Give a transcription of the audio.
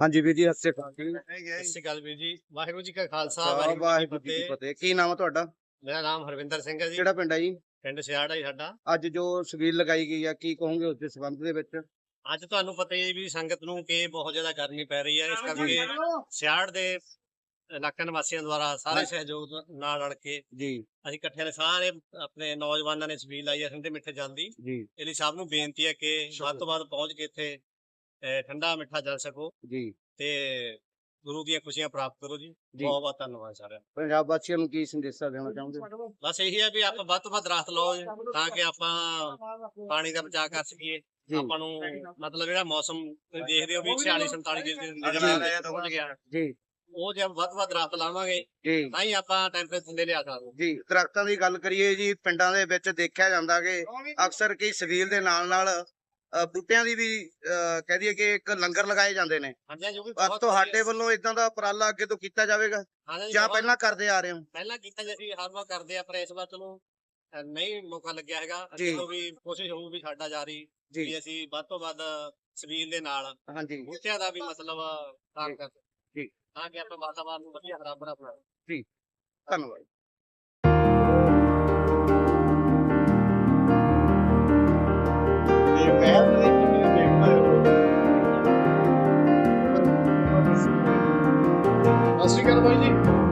ਹਾਂਜੀ ਵੀਰ ਜੀ ਸਤਿ ਸ਼੍ਰੀ ਅਕਾਲ ਜੀ। ਸਤਿ ਸ਼੍ਰੀ ਅਕਾਲ ਵੀਰ ਜੀ। ਵਾਹਿਗੁਰੂ ਜੀ ਕਾ ਖਾਲਸਾ ਵਾਹਿਗੁਰੂ ਜੀ ਕੀ ਫਤਿਹ। ਕੀ ਨਾਮ ਹੈ ਤੁਹਾਡਾ? ਮੇਰਾ ਨਾਮ ਹਰਵਿੰਦਰ ਸਿੰਘ ਹੈ ਜੀ। ਕਿਹੜਾ ਪਿੰਡ ਹੈ ਜੀ? ਪਿੰਡ ਸਿਆੜ ਹੈ ਸਾਡਾ। ਅੱਜ ਜੋ ਸਵੀਲ ਲਗਾਈ ਗਈ ਆ ਕੀ ਕਹੋਗੇ ਉਸ ਦੇ ਸੰਬੰਧ ਦੇ ਵਿੱਚ? ਅੱਜ ਤੁਹਾਨੂੰ ਪਤਾ ਹੀ ਹੈ ਵੀ ਸੰਗਤ ਨੂੰ ਕਿ ਬਹੁਤ ਜ਼ਿਆਦਾ ਗਰਮੀ ਪੈ ਰਹੀ ਹੈ। ਇਸ ਕਰਕੇ ਸਿਆੜ ਦੇ ਇਲਾਕਾ ਨਿਵਾਸੀਆਂ ਦੁਆਰਾ ਸਾਰੇ। ਸਹਿਯੋਗ ਨਾਲ ਰਲ ਕੇ ਜੀ। ਅਸੀਂ ਇਕੱਠਿਆਂ ਨੇ ਸਾਰੇ ਆਪਣੇ ਨੌਜਵਾਨਾਂ ਨੇ ਸਬੀਲ ਲਾਈ ਹੈ ਠੰਡੇ ਮਿੱਠੇ ਜਲ ਦੀ। ਜੀ। ਇਹ ਲਈ ਸਭ ਨੂੰ ਬੇਨਤੀ ਹੈ ਕਿ ਵੱਧ ਤੋਂ ਵੱਧ ਪਹੁੰਚ ਕੇ ਇੱਥੇ ਠੰਡਾ ਮਿੱਠਾ ਜਲ ਸਕੋ ਜੀ। ਤੇ ਗੁਰੂ ਦੀਆਂ ਖੁਸ਼ੀਆਂ ਪ੍ਰਾਪਤ ਕਰੋ ਜੀ। ਬਹੁਤ ਬਹੁਤ ਧੰਨਵਾਦ ਸਾਰਿਆਂ ਦਾ। ਪੰਜਾਬ ਵਾਸੀਆਂ ਨੂੰ ਕੀ ਸੰਦੇਸ਼ਾ ਦੇਣਾ ਚਾਹੁੰਦੇ ਹੋ? ਬਸ ਇਹੀ ਹੈ ਵੀ ਆਪਾਂ ਵੱਧ ਤੋਂ ਵੱਧ ਦਰਖਤ ਲਾਓ ਤਾਂ ਕਿ ਆਪਾਂ ਪਾਣੀ ਦਾ ਬਚਾਅ ਕਰ ਸਕੀਏ। ਆਪਾਂ ਨੂੰ ਮਤਲਬ ਜਿਹੜਾ ਮੌਸਮ ਦੇਖਦੇ ਹੋ ਵੀ 46 47 ਦੇ ਨਿਯਮ ਆ ਰਿਹਾ ਤਾਂ ਪਹੁੰਚ ਗਿਆ। ਜੀ। ਉਹ ਜੇ ਵੱਧ ਤੋਂ ਵੱਧ ਦਰਖਤ ਲਾਵਾਂਗੇ ਤਾਂ ਹੀ ਆਪਾਂ ਟੈਂਪਰੇਚਰ ਥੱਲੇ ਲਿਆ ਸਕਦੇ ਜੀ ਦਰਖਤਾਂ ਦੀ ਗੱਲ ਕਰੀਏ ਜੀ ਪਿੰਡਾਂ ਦੇ ਵਿੱਚ ਦੇਖਿਆ ਜਾਂਦਾ ਕਿ ਅਕਸਰ ਕੀ ਸਵੀਲ ਦੇ ਨਾਲ ਨਾਲ ਬੂਟਿਆਂ ਦੀ ਵੀ ਕਹਿ ਦਈਏ ਕਿ ਇੱਕ ਲੰਗਰ ਲਗਾਏ ਜਾਂਦੇ ਨੇ। ਹਾਂਜੀ ਜੋ ਵੀ ਤੁਹਾਡੇ ਵੱਲੋਂ ਇਦਾਂ ਦਾ ਉਪਰਾਲਾ ਅੱਗੇ ਤੋਂ ਕੀਤਾ ਜਾਵੇਗਾ ਜਾਂ ਪਹਿਲਾਂ ਕਰਦੇ ਆ ਰਹੇ ਹੋ। ਪਹਿਲਾਂ ਕੀਤਾ ਜੀ ਹਰ ਵਾਰ ਕਰਦੇ ਆ ਪਰ ਇਸ ਵਾਰ ਚਲੋ ਨਹੀਂ ਮੌਕਾ ਲੱਗਿਆ ਹੈਗਾ। ਜੀ। ਅਸੀਂ ਵੀ ਕੋਸ਼ਿਸ਼ ਹੋਊ ਵੀ ਸਾਡਾ ਜਾਰੀ ਜੀ। ਵੀ ਅਸੀਂ ਵੱਧ ਤੋਂ ਵੱਧ ਸਬੀਲ ਦੇ ਨਾਲ ਹਾਂਜੀ। ਬੂਟਿਆਂ ਦਾ ਵੀ ਮਤਲਬ ਕੰਮ ਕਰ ਜੀ। ਤਾਂ ਕਿ ਆਪਾਂ ਵਾਤਾਵਰਨ ਨੂੰ ਵਧੀਆ ਹਰਾ ਭਰਾ ਬਣਾ ਧੰਨਵਾਦ। Boise.